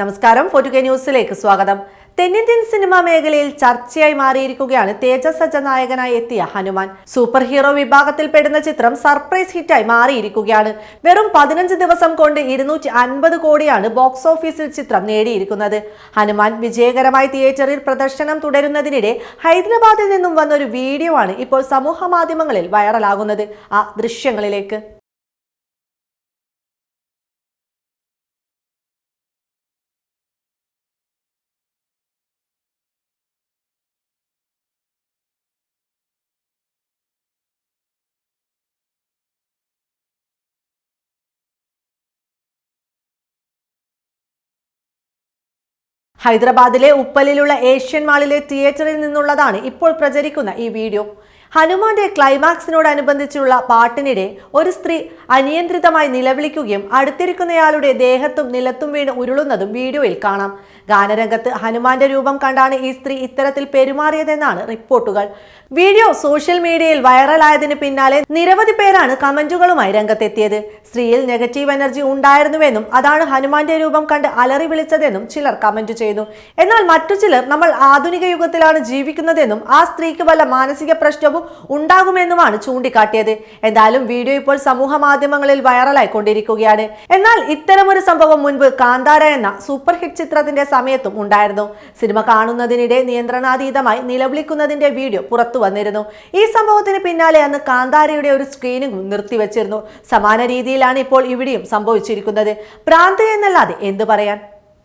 നമസ്കാരം. ഫോർട്ടുകെ ന്യൂസിലേക്ക് സ്വാഗതം. തെന്നിന്ത്യൻ സിനിമാ മേഖലയിൽ ചർച്ചയായി മാറിയിരിക്കുകയാണ് തേജസ് സജ്ജ നായകനായി എത്തിയ ഹനുമാൻ. സൂപ്പർ ഹീറോ വിഭാഗത്തിൽ പെടുന്ന ചിത്രം സർപ്രൈസ് ഹിറ്റായി മാറിയിരിക്കുകയാണ്. വെറും പതിനഞ്ച് ദിവസം കൊണ്ട് ഇരുന്നൂറ്റി അൻപത് കോടിയാണ് ബോക്സ് ഓഫീസിൽ ചിത്രം നേടിയിരിക്കുന്നത്. ഹനുമാൻ വിജയകരമായി തിയേറ്ററിൽ പ്രദർശനം തുടരുന്നതിനിടെ ഹൈദരാബാദിൽ നിന്നും വന്ന ഒരു വീഡിയോ ആണ് ഇപ്പോൾ സമൂഹ മാധ്യമങ്ങളിൽ വൈറലാകുന്നത്. ആ ദൃശ്യങ്ങളിലേക്ക്. ഹൈദരാബാദിലെ ഉപ്പലിലുള്ള ഏഷ്യൻ മാളിലെ തിയേറ്ററിൽ നിന്നുള്ളതാണ് ഇപ്പോൾ പ്രചരിക്കുന്ന ഈ വീഡിയോ. ഹനുമാന്റെ ക്ലൈമാക്സിനോടനുബന്ധിച്ചുള്ള പാട്ടിനിടെ ഒരു സ്ത്രീ അനിയന്ത്രിതമായി നിലവിളിക്കുകയും അടുത്തിരിക്കുന്നയാളുടെ ദേഹത്തും നിലത്തും വീണ് ഉരുളുന്നതും വീഡിയോയിൽ കാണാം. ഗാനരംഗത്ത് ഹനുമാന്റെ രൂപം കണ്ടാണ് ഈ സ്ത്രീ ഇത്തരത്തിൽ പെരുമാറിയതെന്നാണ് റിപ്പോർട്ടുകൾ. വീഡിയോ സോഷ്യൽ മീഡിയയിൽ വൈറലായതിന് പിന്നാലെ നിരവധി പേരാണ് കമന്റുകളുമായി രംഗത്തെത്തിയത്. സ്ത്രീയിൽ നെഗറ്റീവ് എനർജി ഉണ്ടായിരുന്നുവെന്നും അതാണ് ഹനുമാന്റെ രൂപം കണ്ട് അലറി വിളിച്ചതെന്നും ചിലർ കമന്റ് ചെയ്തു. എന്നാൽ മറ്റു ചിലർ നമ്മൾ ആധുനിക യുഗത്തിലാണ് ജീവിക്കുന്നതെന്നും ആ സ്ത്രീക്ക് വല്ല മാനസിക പ്രശ്നവും ഉണ്ടാകുമെന്നുമാണ് ചൂണ്ടിക്കാട്ടിയത്. എന്തായാലും വീഡിയോ ഇപ്പോൾ സമൂഹ മാധ്യമങ്ങളിൽ വൈറലായി കൊണ്ടിരിക്കുകയാണ് എന്നാൽ ഇത്തരമൊരു സംഭവം മുൻപ് കാന്താര എന്ന സൂപ്പർ ഹിറ്റ് ചിത്രത്തിന്റെ സമയത്തും ഉണ്ടായിരുന്നു. സിനിമ കാണുന്നതിനിടെ നിയന്ത്രണാതീതമായി നിലവിളിക്കുന്നതിന്റെ വീഡിയോ പുറത്തു വന്നിരുന്നു. ഈ സംഭവത്തിന് പിന്നാലെ അന്ന് കാന്താരയുടെ ഒരു സ്ക്രീനിംഗ് നിർത്തിവെച്ചിരുന്നു. സമാന രീതിയിലാണ് ഇപ്പോൾ ഇവിടെയും സംഭവിച്ചിരിക്കുന്നത്. പ്രാന്ത് എന്നല്ലാതെ എന്തു പറയാൻ?